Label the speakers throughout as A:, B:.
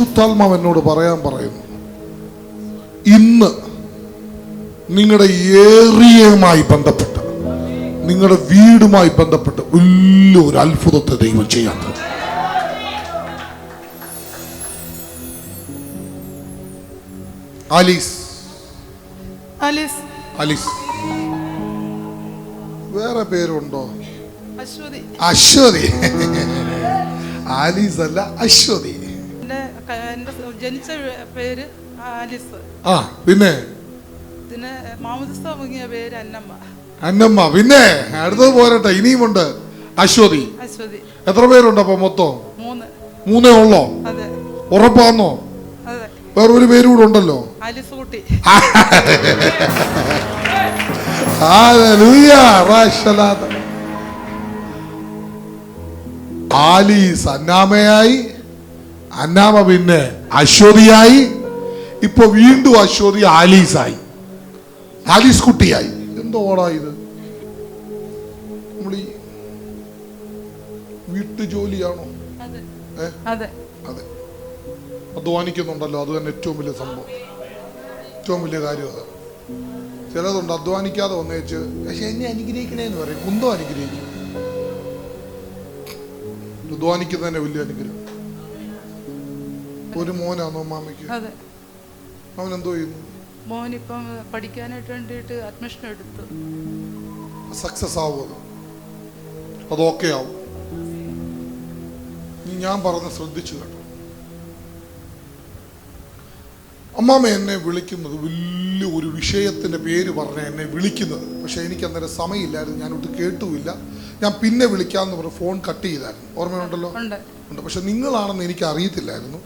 A: പരിശുദ്ധാത്മാവ് എന്നോട് പറയാൻ പറയുന്നു ഇന്ന് നിങ്ങളുടെ ഏറിയയുമായി ബന്ധപ്പെട്ട് നിങ്ങളുടെ വീടുമായി ബന്ധപ്പെട്ട് വലിയൊരു അത്ഭുതത്തെ ദൈവം ചെയ്യാൻ ആലീസ്.
B: ആലീസ്.
A: ആലീസ്. വേറെ പേരുണ്ടോ?
B: അശ്വതി.
A: അശ്വതി. ആലീസ് അല്ല അശ്വതി.
B: എന്റെ ജനിച്ച പേര് ആലിസ്.
A: ആ പിന്നെ?
B: പിന്നെ മാമുദിസ മുങ്ങിയ പേര് അന്നമ്മ.
A: അന്നമ്മ പിന്നെ? അടുത്തത് പോരട്ടെ ഇനിയുമുണ്ട് അശ്വതി.
B: അശ്വതി.
A: എത്ര പേരുണ്ട് അപ്പൊ മൊത്തം?
B: മൂന്ന്.
A: മൂന്നേ ഉള്ളോ?
B: അതെ.
A: ഉറപ്പാന്നോ?
B: അതെ.
A: ഒരു പേര് കൂടെ ഉണ്ടല്ലോ.
B: ആലീസ്
A: അന്നാമയായി അന്നാമ പിന്നെ അശ്വതിയായി ഇപ്പൊ വീണ്ടും അശ്വതി ആലീസായി. ആലീസ് കുട്ടിയായി. എന്തോടാ ഇത്? നമ്മൾ ഈ വീട്ടുജോലിയാണോ?
B: അതെ.
A: അധ്വാനിക്കുന്നുണ്ടല്ലോ. അത് തന്നെ ഏറ്റവും വലിയ സംഭവം. ഏറ്റവും വലിയ കാര്യം അതാണ് ചിലതുണ്ട് അധ്വാനിക്കാതെ വന്നേച്ച്. പക്ഷെ എന്നെ അനുഗ്രഹിക്കണേന്ന് പറയും. കുന്തം അനുഗ്രഹിക്കും. അധ്വാനിക്കുന്നതന്നെ വലിയ അനുഗ്രഹം. ഒരു മോനാണോ മാമയ്ക്ക്
B: അതെ.
A: അവൻ എന്തോ ചെയ്യുന്നു?
B: മോനിപ്പം പഠിക്കാനായിട്ട് വേണ്ടിയിട്ട് അഡ്മിഷൻ എടുത്തു.
A: സക്സസ് ആവും അത്. ഓക്കെ ആവും. നീ ഞാൻ പറഞ്ഞ ശ്രദ്ധിച്ചു കേട്ടോ. അമ്മാമ്മ എന്നെ വിളിക്കുന്നത് വലിയ ഒരു വിഷയത്തിന്റെ പേര് പറഞ്ഞ എന്നെ വിളിക്കുന്നത്. പക്ഷേ എനിക്ക് അന്നേരം സമയമില്ലായിരുന്നു. ഞാനൊട്ട് കേട്ടുമില്ല. ഞാൻ പിന്നെ വിളിക്കാമെന്ന് പറഞ്ഞ് ഫോൺ കട്ട് ചെയ്തായിരുന്നു. ഓർമ്മയുണ്ടല്ലോ?
B: ഉണ്ട്.
A: ഉണ്ട്. പക്ഷെ നിങ്ങളാണെന്ന് എനിക്ക് അറിയത്തില്ലായിരുന്നു.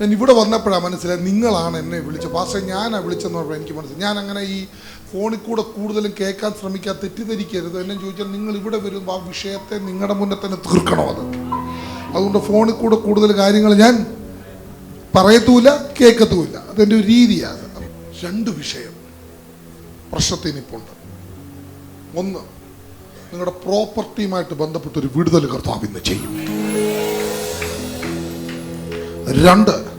A: ഞാൻ ഇവിടെ വന്നപ്പോഴാണ് മനസ്സിലായത് നിങ്ങളാണ് എന്നെ വിളിച്ചത്. പക്ഷേ ഞാനാണ് വിളിച്ചെന്ന് പറഞ്ഞപ്പോൾ എനിക്ക് മനസ്സിലായി. ഞാൻ അങ്ങനെ ഈ ഫോണിൽ കൂടെ കൂടുതലും കേൾക്കാൻ ശ്രമിക്കാൻ തെറ്റിദ്ധരിക്കരുത്. എന്നെ ചോദിച്ചാൽ നിങ്ങൾ ഇവിടെ വരുമ്പോൾ ആ വിഷയത്തെ നിങ്ങളുടെ മുന്നേ തന്നെ തീർക്കണോ അത്. അതുകൊണ്ട് ഫോണിൽ കൂടെ കൂടുതൽ കാര്യങ്ങൾ ഞാൻ പറയത്തുമില്ല കേൾക്കത്തുമില്ല. അതെന്റെ ഒരു രീതിയാണ്. രണ്ട് വിഷയം പ്രശ്നത്തിനിപ്പുണ്ട് ഒന്ന് നിങ്ങളുടെ പ്രോപ്പർട്ടിയുമായിട്ട് ബന്ധപ്പെട്ടൊരു വിടുതൽ കർത്താവ് ഇന്ന് ചെയ്യും. രണ്ട്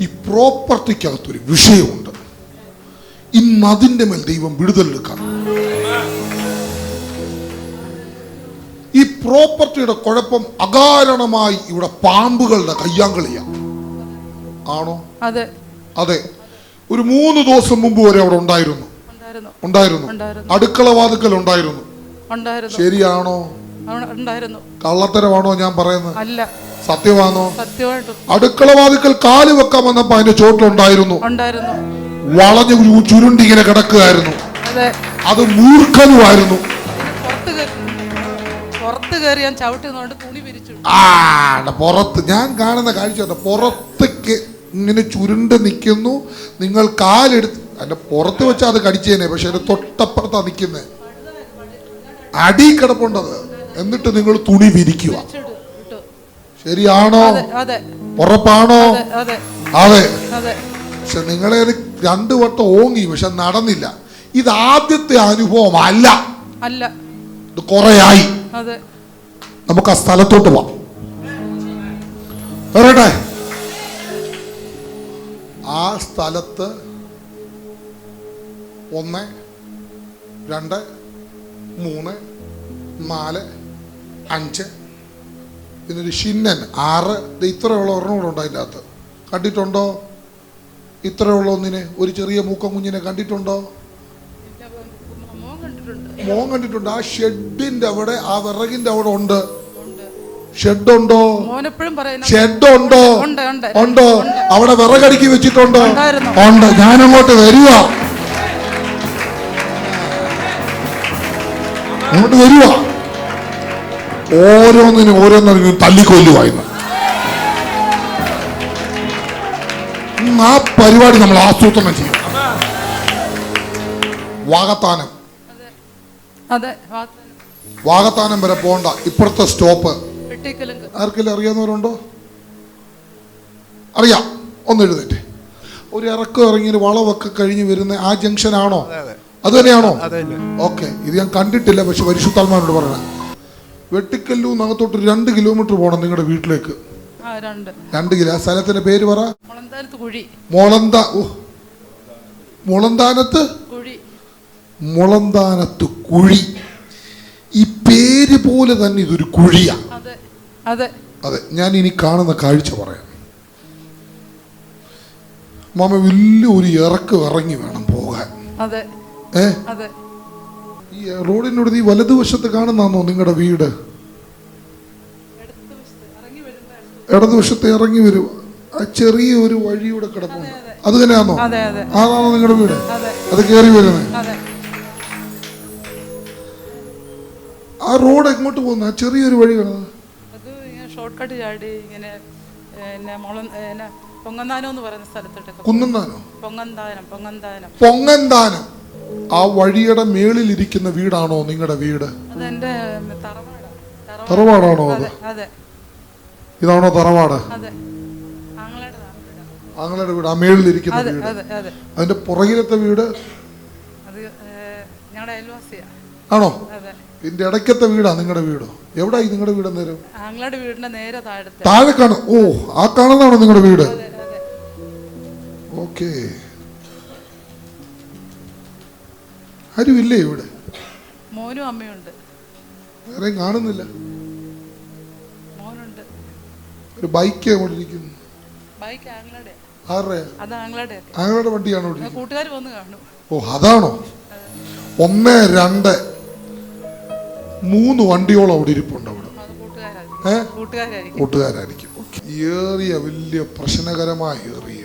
A: ഈ പ്രോപ്പർട്ടിക്കകത്തൊരു വിഷയമുണ്ട്. ഇന്ന് അതിന്റെ മേൽ ദൈവം വിടുതലെടുക്കാൻ ഈ പ്രോപ്പർട്ടിയുടെ കുഴപ്പം അകാരണമായി ഇവിടെ പാമ്പുകളുടെ കയ്യാങ്കളിയാണ് ആണോ?
B: അതെ.
A: അതെ. ഒരു മൂന്ന് ദിവസം മുമ്പ് വരെ അവിടെ ഉണ്ടായിരുന്നു.
B: ഉണ്ടായിരുന്നു.
A: അടുക്കള വാതുക്കൽ ഉണ്ടായിരുന്നു. ശരിയാണോ? കള്ളത്തരമാണോ ഞാൻ പറയുന്നത്?
B: അല്ല.
A: സത്യമാണോ? അടുക്കള വാതിക്കൽ കാൽ വെക്കാൻ വന്നപ്പോ അതിന്റെ ചോട്ടിലുണ്ടായിരുന്നു. വളഞ്ഞു ചുരുണ്ടി ഇങ്ങനെ കിടക്കുകയായിരുന്നു.
B: അതെ.
A: അത് മൂർഖനുമായിരുന്നു.
B: പുറത്ത് കയറി ഞാൻ തുണി
A: പുറത്ത്. ഞാൻ കാണുന്ന കാഴ്ച പുറത്ത് പുറത്തേക്ക് ഇങ്ങനെ ചുരുണ്ട് നിൽക്കുന്നു. നിങ്ങൾ കാലെടുത്ത് അതിന്റെ പുറത്ത് വെച്ചാൽ അത് കടിച്ചേനെ പക്ഷെ അതിന്റെ തൊട്ടപ്പുറത്താ നിൽക്കുന്നത് അടി കിടപ്പുണ്ടത്. എന്നിട്ട് നിങ്ങൾ തുണി വിരിക്കുക. ശരിയാണോ? ഉറപ്പാണോ?
B: അതെ
A: പക്ഷെ നിങ്ങളെ രണ്ടു വട്ടം ഓങ്ങി പക്ഷെ നടന്നില്ല. ഇത് ആദ്യത്തെ അനുഭവം അല്ല.
B: അല്ല.
A: ഇത് കൊറയായി. നമുക്ക് ആ സ്ഥലത്തോട്ട് പോവാം. പറയട്ടെ ആ സ്ഥലത്ത് ഒന്ന് രണ്ട് മൂന്ന് നാല് അഞ്ച് പിന്നെ ഒരു ഷിന്നൻ ആറ് ഇത് ഇത്രയുള്ള ഒരെണ്ണം കൂടെ ഉണ്ട് അതിന്റെ അകത്ത് കണ്ടിട്ടുണ്ടോ? ഇത്രയുള്ള ഒന്നിനെ ഒരു ചെറിയ മൂക്കം കുഞ്ഞിനെ കണ്ടിട്ടുണ്ടോ?
B: മോൻ കണ്ടിട്ടുണ്ട്.
A: ആ ഷെഡിന്റെ അവിടെ ആ വിറകിന്റെ അവിടെ ഉണ്ട്.
B: ഷെഡുണ്ടോ?
A: ഷെഡുണ്ടോ? ഉണ്ടോ അവിടെ വിറകടുക്കി വെച്ചിട്ടുണ്ടോ?
B: ഉണ്ട്
A: ഉണ്ട്. ഞാനങ്ങോട്ട് വരിക അങ്ങോട്ട് വരിക ഓരോന്നിനും ഓരോന്നിനും തല്ലിക്കൊല്ലുവായിരുന്നു. ഇന്ന് ആ പരിപാടി നമ്മൾ ആസൂത്രണം ചെയ്യും.
B: വാഗത്താനം
A: വാഗത്താനം വരെ പോണ്ട. ഇപ്പുറത്തെ സ്റ്റോപ്പ്. ആർക്കെല്ലാം അറിയാവുന്നവരുണ്ടോ? അറിയാം. ഒന്ന് എഴുതട്ടെ ഒരു ഇറക്കം ഇറങ്ങി ഒരു വളവൊക്കെ കഴിഞ്ഞ് വരുന്ന ആ ജംഗ്ഷൻ ആണോ അത്. തന്നെയാണോ? ഓക്കെ. ഇത് ഞാൻ കണ്ടിട്ടില്ല പക്ഷെ പരിശുദ്ധാത്മാവിനോട് പറഞ്ഞ വെട്ടിക്കല്ലൂന്നകത്തോട്ട് രണ്ട് കിലോമീറ്റർ പോകണം നിങ്ങളുടെ വീട്ടിലേക്ക്.
B: രണ്ട്.
A: കിലോ. ആ സ്ഥലത്തിന്റെ പേര് പറ. മുളന്ത മുളന്താനത്ത്? മുളന്താനത്ത് കുഴി. ഈ പേര് പോലെ തന്നെ ഇതൊരു കുഴിയാ.
B: അതെ
A: ഞാൻ ഇനി കാണുന്ന കാഴ്ച പറയാം. മാമ വലിയ ഒരു ഇറക്ക് ഇറങ്ങി വേണം പോകാൻ. ഏ? റോഡിനോട് ഈ വലതുവശത്ത് കാണുന്നാന്നോ നിങ്ങളുടെ വീട്? ഇടതുവശത്ത് ഇറങ്ങി വരും. ആ ചെറിയ ഒരു വഴിയൂടെ കിടപ്പുണ്ട്. അത് തന്നെയാണോ?
B: അതെ അതെ.
A: അതാണോ നിങ്ങളുടെ വീട്?
B: അതെ.
A: കയറി വരുന്നത് ആ റോഡ് എങ്ങോട്ട് പോകുന്ന? ആ ചെറിയൊരു വഴി കിടന്നത്
B: അത് ഷോർട്ട് കട്ട് ചാടി ഇങ്ങനെ പൊങ്ങന്താനം എന്ന് പറയുന്ന പൊങ്ങന്താനം പൊങ്ങന്താനം.
A: പൊങ്ങന്താനം. ആ വഴിയുടെ മേളിൽ ഇരിക്കുന്ന വീടാണോ നിങ്ങളുടെ വീട്? തറവാടാണോ അത്? ഇതാണോ തറവാട്?
B: ആങ്ങളുടെ വീടാ.
A: ആ മേളിൽ ഇരിക്കുന്ന വീട്.
B: അതെ അതെ.
A: അതിന്റെ പുറകിലത്തെ വീട്? ആണോ? ഇതിന്റെ ഇടയ്ക്കത്തെ വീടാ നിങ്ങളുടെ വീടോ. എവിടായി നിങ്ങളുടെ വീട് നേരം
B: ആങ്ങളുടെ വീടിന്റെ നേരെ താഴത്തെ.
A: താഴെ കാണും ഓ ആ കാണുന്നതാണോ നിങ്ങളുടെ വീട്? ഓക്കെ. ആരുമില്ലേ ഇവിടെ?
B: മോനും അമ്മയുണ്ട്.
A: വേറെ കാണുന്നില്ല.
B: മോനുണ്ട്.
A: ഒരു ബൈക്ക് അവിടെ ഇരിക്കുന്നു
B: ബൈക്ക് ആങ്ങളുടെ
A: ആരുടെ?
B: അത് ആങ്ങളുടെ
A: ആങ്ങളുടെ വണ്ടിയാണോ ഇവിടെ?
B: കൂട്ടുകാർ വന്ന് കാണും.
A: ഓ അതാണോ? ഒന്ന് രണ്ട്. മൂന്ന് വണ്ടിയോളം അവിടെ ഇരിപ്പുണ്ട് അവിടെ.
B: കൂട്ടുകാരായിരിക്കും.
A: ഏറിയ വലിയ പ്രശ്നകരമായ ഏറിയ.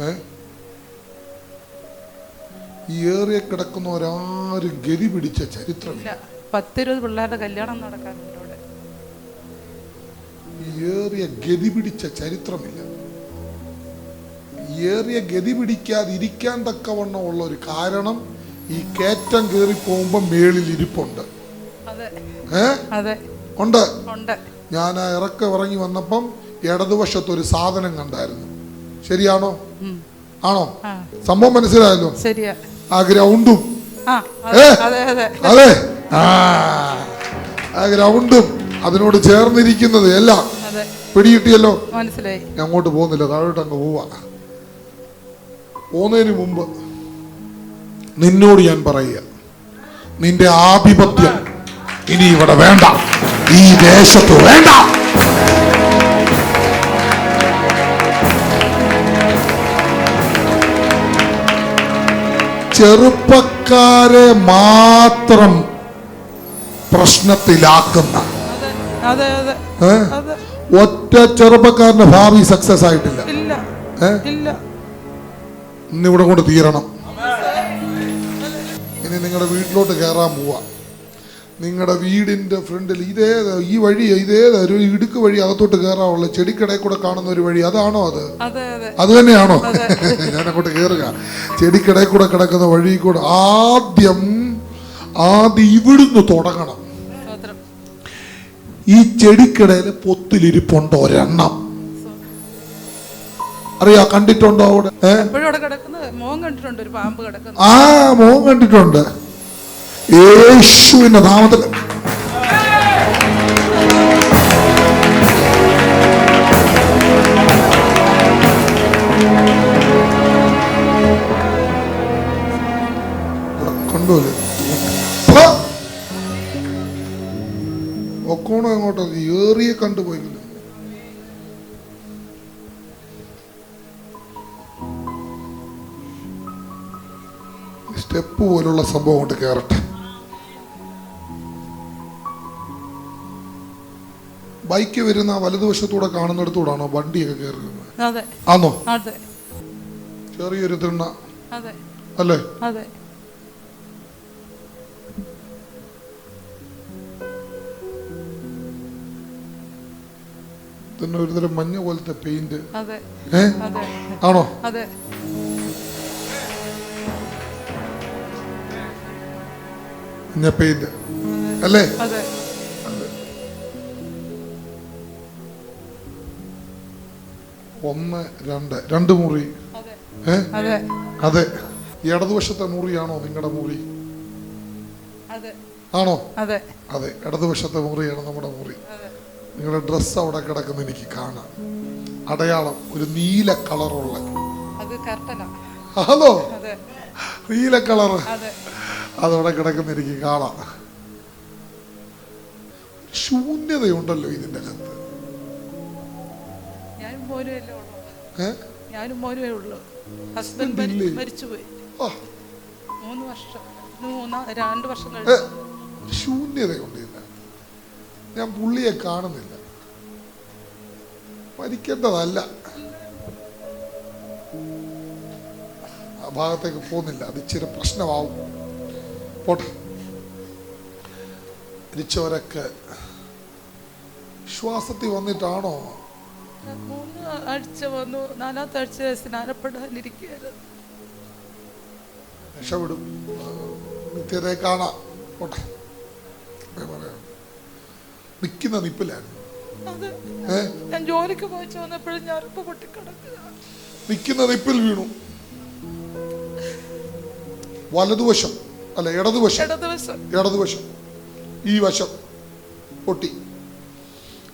A: ഏ? ഈ ഏറിയ കിടക്കുന്നവരാരും ഗതി പിടിച്ച ചരിത്രമില്ല.
B: പത്തിരുപത് പിള്ളേരുടെ കല്യാണം നടക്കാൻ അവിടെ.
A: ഏറിയ ഗതി പിടിച്ച ചരിത്രമില്ല. ഏറിയ ഗതി പിടിക്കാതിരിക്കാൻ തക്കവണ്ണം ഉള്ള ഒരു കാരണം ഈ കയറ്റം കയറി പോകുമ്പോ മേളിൽ ഇരിപ്പുണ്ട്. ഏ? ഉണ്ട്? ഞാൻ ആ ഇറക്കം ഇറങ്ങി വന്നപ്പം ഇടതുവശത്ത് ഒരു സാധനം കണ്ടായിരുന്നു. ശരിയാണോ? ആണോ? സംഭവം മനസ്സിലായല്ലോ?
B: ശരിയാ.
A: ആ ഗ്രൗണ്ടും.
B: അതെ
A: ആ. ഗ്രൗണ്ടും അതിനോട് ചേർന്നിരിക്കുന്നത് എല്ലാം. പിടികിട്ടിയല്ലോ?
B: മനസ്സിലായി.
A: അങ്ങോട്ട് പോകുന്നില്ല താഴോട്ട് അങ്ങ് പോവാ. പോകുന്നതിന് മുമ്പ് നിന്നോട് ഞാൻ പറയുക. നിന്റെ ആധിപത്യം ഇനി ഇവിടെ വേണ്ട. ഈ ദേശത്ത് വേണ്ട. ചെറുപ്പക്കാരെ മാത്രം പ്രശ്നത്തിലാക്കുന്ന. ഒറ്റ ചെറുപ്പക്കാരന്റെ ഭാവി സക്സസ് ആയിട്ടില്ല. ഇന്നിവിടെ കൊണ്ട് തീരണം. ഇനി നിങ്ങളുടെ വീട്ടിലോട്ട് കയറാൻ പോവാ. നിങ്ങളുടെ വീടിന്റെ ഫ്രണ്ടിൽ ഇതേ ഈ വഴി ഇതേ ഒരു ഇടുക്ക് വഴി അകത്തോട്ട് കയറാനുള്ള ചെടിക്കടയിൽ കൂടെ കാണുന്ന ഒരു വഴി. അതാണോ അത്?
B: അതെ
A: തന്നെയാണോ? ഞാൻ അങ്ങോട്ട് കയറുക ചെടിക്കടയിൽ കൂടെ കിടക്കുന്ന വഴി കൂടെ ആദ്യം ആദ്യം ഇവിടുന്ന് തുടങ്ങണം. ഈ ചെടിക്കടയിൽ പൊത്തിലിരിപ്പുണ്ടോ ഒരെണ്ണം? അറിയാ കണ്ടിട്ടുണ്ടോ അവിടെ? ആ മോൻ കണ്ടിട്ടുണ്ട്. യേശുവിന്റെ നാമത്തിൽ. സ്റ്റെപ്പ് പോലുള്ള സംഭവം കൊണ്ട് കയറട്ടെ. ബൈക്ക് വരുന്ന വലതുവശത്തൂടെ കാണുന്നിടത്തൂടാണോ വണ്ടിയൊക്കെ കയറുന്നത് ആണോ ചെറിയൊരു തിണ്ണ. അല്ലേ?
B: അതെ.
A: ഒരുതരം ഒരു തരം മഞ്ഞ പോലത്തെ പെയിന്റ്. ആണോ? മഞ്ഞ പെയിന്റ്. അല്ലേ? ഒന്ന് രണ്ട്. രണ്ട് മുറി.
B: അതെ.
A: ഏ?
B: അതെ.
A: അതെ. ഇടതുവശത്തെ മുറിയാണോ നിങ്ങളുടെ മുറി?
B: അതെ.
A: ആണോ?
B: അതെ.
A: അതെ. ഇടതുവശത്തെ മുറിയാണ് നമ്മുടെ മുറി. നിങ്ങളുടെ ഡ്രസ് അവിടെ കിടക്കുന്ന എനിക്ക് കാണാം. അടയാളം ഒരു നീല കളറുള്ള.
B: അതെ
A: നീല കളർ
B: അതെ.
A: അതവിടെ കിടക്കുന്ന എനിക്ക് കാണാം. ശൂന്യതയുണ്ടല്ലോ ഇതിന്റെ അകത്ത്.
B: ഞാനും മോനുമേ ഉള്ളൂ. ഹസ്ബൻഡ്? മരിച്ചുപോയി. മൂന്ന് വർഷം മൂന്നാ രണ്ട് വർഷം കഴിഞ്ഞു.
A: ശൂന്യതയുണ്ട് ഞാൻ പുള്ളിയെ കാണുന്നില്ല. മരിക്കേണ്ടതല്ല. ആ ഭാഗത്തേക്ക് പോകുന്നില്ല. അത് ഇച്ചിരി പ്രശ്നമാവും. പോട്ടെ. മരിച്ചവരൊക്കെ വിശ്വാസത്തിൽ വന്നിട്ടാണോ
B: മൂന്ന് ആഴ്ച വന്നു. നാലാമത്തെ ആഴ്ച സ്നാനപ്പെടാനിരിക്കുകയായിരുന്നു.
A: രക്ഷപ്പെടും. നിത്യതയെ കാണാം. പോട്ടെ. ഞാൻ പറയാം. നിൽക്കുന്ന നിപ്പിലായിരുന്നു.
B: ഞാൻ ജോലിക്ക് പോയിച്ചു വന്നപ്പോഴും ഞരമ്പ് പൊട്ടിക്കിടക്കുക
A: നിൽക്കുന്ന നിപ്പിൽ വീണു. വലതുവശം അല്ല ഇടതുവശം. ഇടതുവശം. ഈ വശം പൊട്ടി.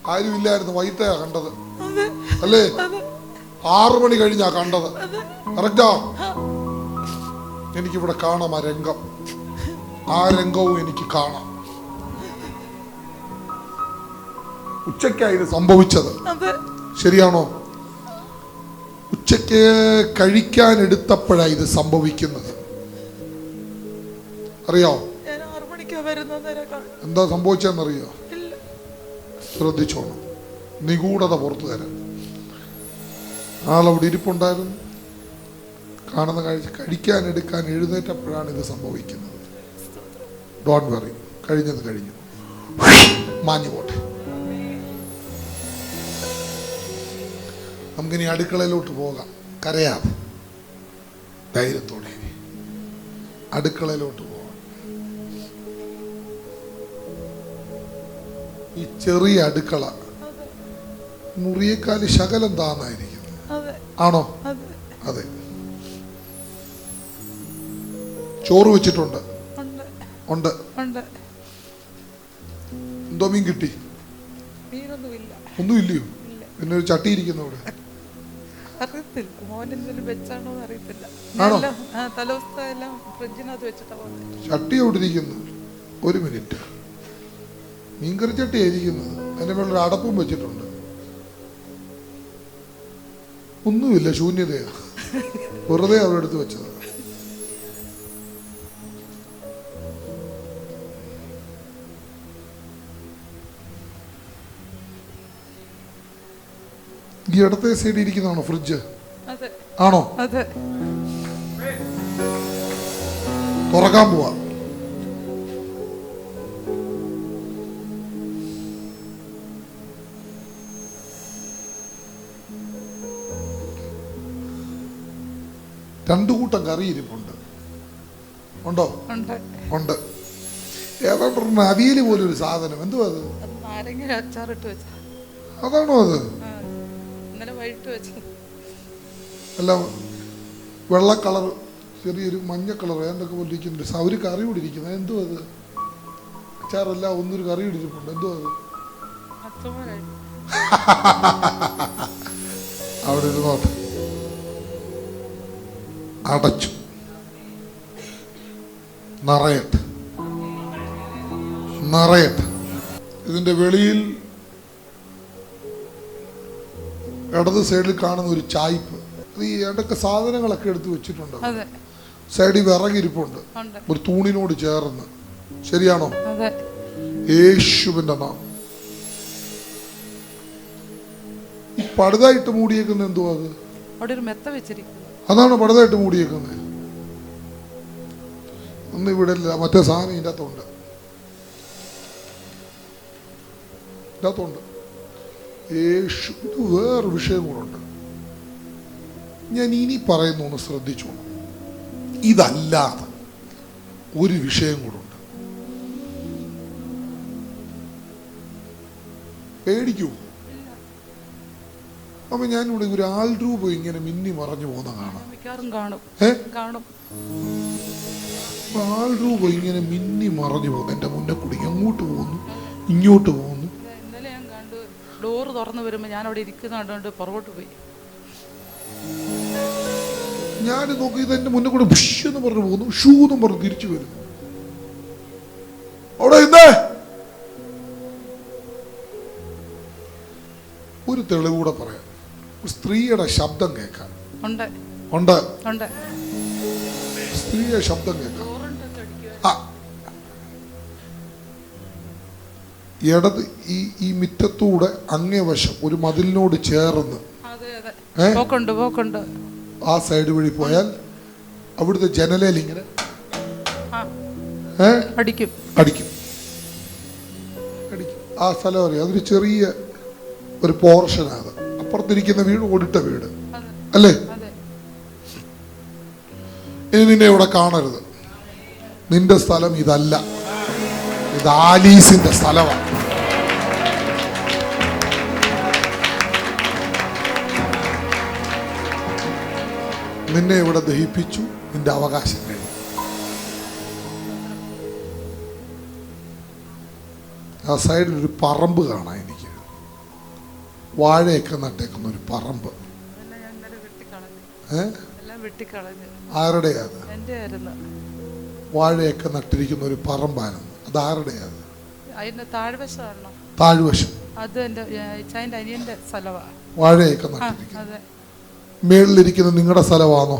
A: ആരുമില്ലായിരുന്നു വൈകിട്ടാ കണ്ടത്. അല്ലേ? ആറു മണി കഴിഞ്ഞാ കണ്ടത്. കറക്റ്റാ എനിക്കിവിടെ കാണാം ആ രംഗം. ആ രംഗവും എനിക്ക് കാണാം. ഉച്ചയ്ക്കാ ഇത് സംഭവിച്ചത്. ശരിയാണോ? ഉച്ചയ്ക്ക് കഴിക്കാൻ എടുത്തപ്പോഴാണ് ഇത് സംഭവിക്കുന്നത്. അറിയോ? എന്താ
B: സംഭവിച്ചെന്നറിയോ
A: ശ്രദ്ധിച്ചോണം. നിഗൂഢത പുറത്തു തരാം. ആളവിടെ ഇരിപ്പുണ്ടായിരുന്നു. കാണുന്ന കാഴ്ച കഴിക്കാൻ എടുക്കാൻ എഴുന്നേറ്റപ്പോഴാണ് ഇത് സംഭവിക്കുന്നത്. ഡോണ്ട് വെറി കഴിഞ്ഞത് കഴിഞ്ഞു. മാഞ്ഞു പോട്ടെ. നമുക്കിനി അടുക്കളയിലോട്ട് പോകാം. കരയാതെ. ധൈര്യത്തോടെ. അടുക്കളയിലോട്ട് പോകാം. ഈ ചെറിയ അടുക്കള മുറിയേക്കാൽ ശകലം
B: അതെ
A: ആണോ?
B: അതെ
A: ചോറ് വെച്ചിട്ടുണ്ട്.
B: ഉണ്ട്.
A: എന്തോ മീൻ കിട്ടി. ഒന്നും ഇല്ലയോ പിന്നെ ഒരു ചട്ടി ഇരിക്കുന്നു അവിടെ.
B: അറിയത്തില്ല. വെച്ചാണോ അറിയത്തില്ല? എല്ലാം ഫ്രിഡ്ജിനകത്ത് വെച്ചിട്ടാ
A: ചട്ടി അവിടെ ഇരിക്കുന്നു. ഒരു മിനിറ്റ്. മീൻകറി ചട്ടി ഇരിക്കുന്നത് അതിന്റെ മേളിൽ അടപ്പും വെച്ചിട്ടുണ്ട്. ഒന്നുമില്ല ശൂന്യതയാ. വെറുതെ അവരുടെ അടുത്ത് വെച്ചത്. ഈ ഇടത്തെ സൈഡിൽ ഇരിക്കുന്നതാണോ ഫ്രിഡ്ജ്? ആണോ? തുറക്കാൻ പോവാ. രണ്ടു കൂട്ടം കറി ഇരിപ്പുണ്ട്. ഉണ്ടോ?
B: ഉണ്ട്.
A: ഏതാണ്ട് അവിയൽ പോലെ ഒരു സാധനം. എന്തുവാ അത്? അതാണോ അത്? അല്ല വെള്ള കളർ ചെറിയൊരു മഞ്ഞ കളർ എന്തൊക്കെ പോലെ ഇരിക്കുന്നുണ്ട്. ഒരു കറി കൂടി ഇരിക്കുന്നത് എന്തോ അത്? അച്ചാറല്ല ഒന്നൊരു കറി കൂടി ഇരിപ്പുണ്ട്. എന്തുവാ അത്? അവിടെ ഇരുന്നോട്ടെ. അടച്ചു. നിറയട്ടെ. നിറയട്ടെ. ഇതിന്റെ വെളിയിൽ ഇടത് സൈഡിൽ കാണുന്ന ഒരു ചായ്പ്. ഈ ഏതൊക്കെ സാധനങ്ങളൊക്കെ എടുത്തു വെച്ചിട്ടുണ്ട്. സൈഡിൽ വിറകിരിപ്പുണ്ട്. ഒരു തൂണിനോട് ചേർന്ന്. ശരിയാണോ? യേശുവിന്റെ നാം ഈ പടുതായിട്ട് മൂടിയേക്കുന്ന എന്തുവാ അത്?
B: അവിടെ ഒരു മെത്ത വെച്ചിരിക്കുന്നു.
A: അതാണ് പടുതായിട്ട് മൂടിയേക്കുന്നത്. ഒന്നും ഇവിടെ ഇല്ല മറ്റേ സാധനം ഇതിന്റെ അകത്തുണ്ട്. യേശു ഇത് വേറെ വിഷയം കൂടുണ്ട് ഞാൻ ഇനി പറയുന്നു ഒന്ന് ശ്രദ്ധിച്ചോളൂ ഇതല്ലാതെ ഒരു വിഷയം കൂടെ ഉണ്ട്. പേടിക്കൂ. അപ്പൊ ഞാനിവിടെ ഒരു ആൾ രൂപം ഇങ്ങനെ മിന്നി മറഞ്ഞു പോകുന്ന കാണാം.
B: കാണും.
A: ആൾ രൂപം ഇങ്ങനെ മിന്നി മറഞ്ഞു പോകുന്നു. എന്റെ മുന്നേ കൂടി അങ്ങോട്ട് പോകുന്നു. ഇങ്ങോട്ട് പോകുന്നു.
B: ഇന്നലെ ഞാൻ കണ്ടു ഡോറ് തുറന്നു വരുമ്പോൾ ഞാൻ അവിടെ ഇരിക്കുന്ന കണ്ടുകൊണ്ട് പുറകോട്ട് പോയി.
A: ഞാൻ നോക്കി ഇത് എന്റെ മുന്നേ കൂടെ ബുഷ് എന്ന് പറഞ്ഞു പോകുന്നു. ഷൂ എന്നും പറഞ്ഞു തിരിച്ചു വരുന്നു. അവിടെ ഇന്നേ. ഒരു തെളിവ് കൂടെ പറയാം. സ്ത്രീയുടെ ശബ്ദം കേൾക്കാം.
B: ഉണ്ട്.
A: ഉണ്ട്?
B: ഉണ്ട്.
A: സ്ത്രീയുടെ ശബ്ദം കേൾക്കാം. ആ. ഇടത് ഈ ഈ മിറ്റത്തൂടെ അങ്ങേവശം ഒരു മതിലിനോട് ചേർന്ന്. ആ സൈഡ് വഴി പോയാൽ അവിടുത്തെ ജനലയിൽ ഇങ്ങനെ
B: അടിക്കും.
A: അടിക്കും. അടിക്കും. ആ സ്ഥലം അറിയാം. അതൊരു ചെറിയ ഒരു പോർഷനാണ് അപ്പുറത്തിരിക്കുന്ന വീട് ഓടിട്ട വീട്. അല്ലേ? ഇനി നിന്നെ ഇവിടെ കാണരുത്. നിന്റെ സ്ഥലം ഇതല്ല. ഇത് ആലീസിന്റെ സ്ഥലമാണ്. നിന്നെ ഇവിടെ ദഹിപ്പിച്ചു. നിന്റെ അവകാശം ആ സൈഡിൽ ഒരു പറമ്പ് കാണാം എനിക്ക്. വാഴയൊക്കെ നട്ടേക്കുന്ന ഒരു പറമ്പ്.
B: ആരുടെയാണ്
A: വാഴയൊക്കെ നട്ടിരിക്കുന്ന ഒരു പറമ്പായിരുന്നു അത്
B: ആരുടെയാണ്
A: താഴ്വശം.
B: അത് ഇച്ചായന്റെ അനിയന്റെ സ്ഥലമാണ്
A: വാഴയൊക്കെ
B: ആ
A: നട്ടിരിക്കുന്നു.
B: അതെ.
A: മേളിലിരിക്കുന്ന നിങ്ങളുടെ സ്ഥലമാണോ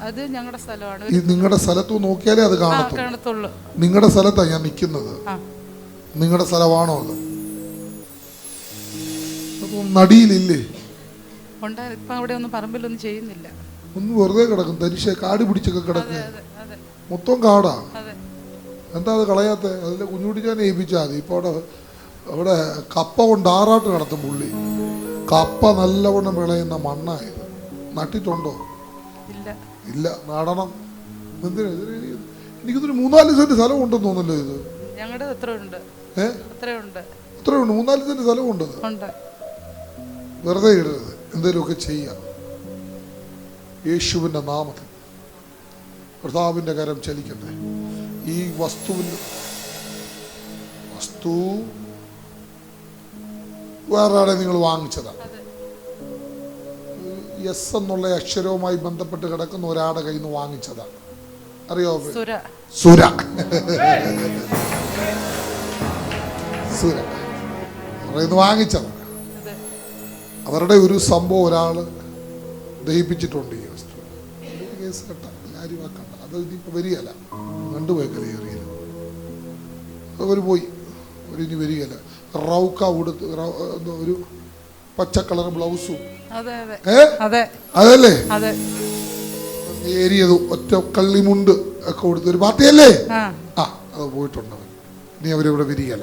B: അത് ഞങ്ങളുടെ സ്ഥലമാണ്
A: ഈ നിങ്ങളുടെ സ്ഥലത്ത് നോക്കിയാലേ അത് കാണത്തുള്ളൂ. നിങ്ങളുടെ സ്ഥലത്താണ് ഞാൻ നിൽക്കുന്നത് നിങ്ങളുടെ സ്ഥലമാണോ അത്? നടിയിലില്ലേ?
B: ഉണ്ടായിരുന്നു ഇപ്പം അവിടെ ഒന്നും പറമ്പിലൊന്നും ചെയ്യുന്നില്ല.
A: ഒന്ന് വെറുതെ കിടക്കും. തരിശ കാട് പിടിച്ചൊക്കെ കിടക്കുക മൊത്തം കാടാ. എന്താ അത് കളയാത്ത? അതിൽ കുഞ്ഞുകുട്ടിച്ചാനെ ഏൽപ്പിച്ചാൽ മതി. ഇപ്പോൾ അവിടെ അവിടെ കപ്പ കൊണ്ട് ആറാട്ട് നടത്തും പുള്ളി. കപ്പ നല്ലവണ്ണം വിളയുന്ന മണ്ണായത് നട്ടിട്ടുണ്ടോ?
B: ഇല്ല.
A: നടണം. എന്തിനാ? എനിക്കിതൊരു മൂന്നാൽ സെന്റ് സ്ഥലം ഉണ്ടെന്ന് തോന്നുന്നല്ലോ ഇത്?
B: ഞങ്ങളുടെ എത്ര ഉണ്ട്
A: ഏ?
B: എത്രയുണ്ട്?
A: എത്രയുണ്ട്? മൂന്നാൽ സെന്റ് സ്ഥലം ഉണ്ടത്
B: ഉണ്ട്.
A: വെറുതെ ഇടരുത് എന്തെങ്കിലുമൊക്കെ ചെയ്യാം യേശുവിന്റെ നാമത്തിൽ. കർത്താവിന്റെ കരം ചലിക്കട്ടെ. ഈ വസ്തുവിൽ വസ്തു വേറെ നിങ്ങൾ വാങ്ങിച്ചതാണ് എസ് എന്നുള്ള അക്ഷരവുമായി ബന്ധപ്പെട്ട് കിടക്കുന്ന ഒരാടെ കയ്യിൽ നിന്ന് വാങ്ങിച്ചതാണ് അറിയോ?
B: സുര.
A: സുര. വാങ്ങിച്ചതാണ് അവരുടെ ഒരു സംഭവം ഒരാൾ ദഹിപ്പിച്ചിട്ടുണ്ട് ഈ വസ്തു. ഒരു കേസ് കെട്ട കാര്യമാക്കണ്ട. അത് ഇനിയിപ്പോൾ വരികയല്ല. കണ്ടുപോയക്കല്ലേ ഏറിയത് അവർ പോയി. അവരിനി വരികയല്ല. റൗക്ക ഉടുത്ത് ഒരു പച്ച കളർ ബ്ലൗസും.
B: അതെ അതെ. അതെ.
A: അതല്ലേ?
B: അതെ.
A: ഏരിയത് ഒറ്റ കള്ളിമുണ്ട് ഒക്കെ കൊടുത്ത ഒരു പാർട്ടിയല്ലേ?
B: ആ.
A: ആ അത് പോയിട്ടുണ്ട് അവൻ ഇനി അവരിവിടെ വിരിയല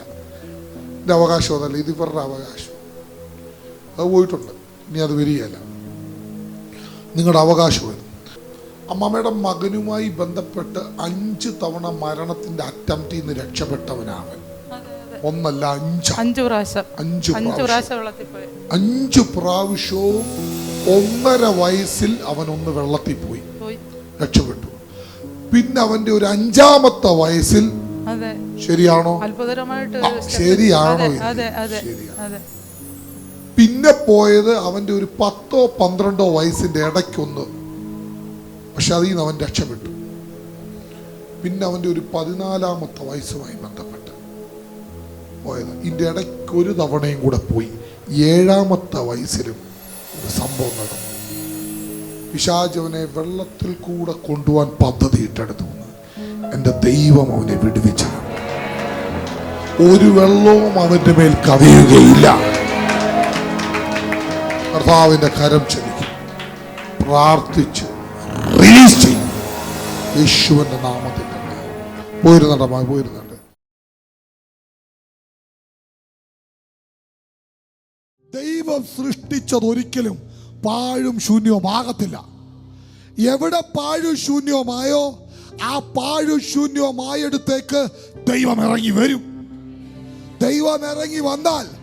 A: എന്റെ അവകാശം അതല്ല. ഇത് ഇവരുടെ അവകാശം. അത് പോയിട്ടുണ്ട്. ഇനി അത് വരികയല്ല. നിങ്ങളുടെ അവകാശം അമ്മമ്മയുടെ മകനുമായി ബന്ധപ്പെട്ട് അഞ്ച് തവണ മരണത്തിന്റെ അറ്റംപ്റ്റിൽ നിന്ന് രക്ഷപ്പെട്ടവനാണ്.
B: അതെ അതെ.
A: ഒന്നല്ല അഞ്ച്.
B: അഞ്ചു പ്രാവശ്യം.
A: അഞ്ചു പ്രാവശ്യം.
B: പ്രാവശ്യം വെള്ളത്തിൽ
A: അഞ്ച് പ്രാവശ്യവും ഒന്നര വയസ്സിൽ അവൻ ഒന്ന് വെള്ളത്തിൽ പോയി.
B: പോയി.
A: രക്ഷപ്പെട്ടു. പിന്നെ അവന്റെ ഒരു അഞ്ചാമത്തെ വയസ്സിൽ
B: അതെ.
A: ശരിയാണോ? ശരിയാണോ
B: അതെ അതെ അതെ.
A: ശരിയാണ്. പിന്നെ പോയത് അവന്റെ ഒരു പത്തോ പന്ത്രണ്ടോ വയസ്സിന്റെ ഇടയ്ക്കൊന്ന്. പക്ഷെ അതിൽ നിന്ന് അവൻ രക്ഷപ്പെട്ടു. പിന്നെ അവന്റെ ഒരു പതിനാലാമത്തെ വയസ്സുമായി ബന്ധപ്പെട്ട് പോയത്. ഇതിന്റെ ഇടയ്ക്ക് ഒരു തവണയും കൂടെ പോയി. ഏഴാമത്തെ വയസ്സിലും ഒരു സംഭവം നടന്നു. വിശാചവനെ വെള്ളത്തിൽ കൂടെ കൊണ്ടുപോകാൻ പദ്ധതി ഇട്ടെടുത്തു എന്റെ ദൈവം അവനെ വിടുവിച്ചത്. ഒരു വെള്ളവും അവന്റെ മേൽ കവിയുകയില്ല. കർത്താവിന്റെ കരം ചലിക്കും പ്രാർത്ഥിച്ച് റിലീസ് ചെയ്യും. യേശുവിന്റെ നാമത്തിൽ തന്നെ. പോയിരുന്നുണ്ട് അമ്മ പോയിരുന്നുണ്ട്. ദൈവം സൃഷ്ടിച്ചതൊരിക്കലും പാഴും പാഴും ശൂന്യവുമാകത്തില്ല എവിടെ പാഴും ശൂന്യവുമായോ ആ പാഴും ശൂന്യവുമായടുത്തേക്ക് ദൈവം ഇറങ്ങി വരും. ദൈവം ഇറങ്ങി വന്നാൽ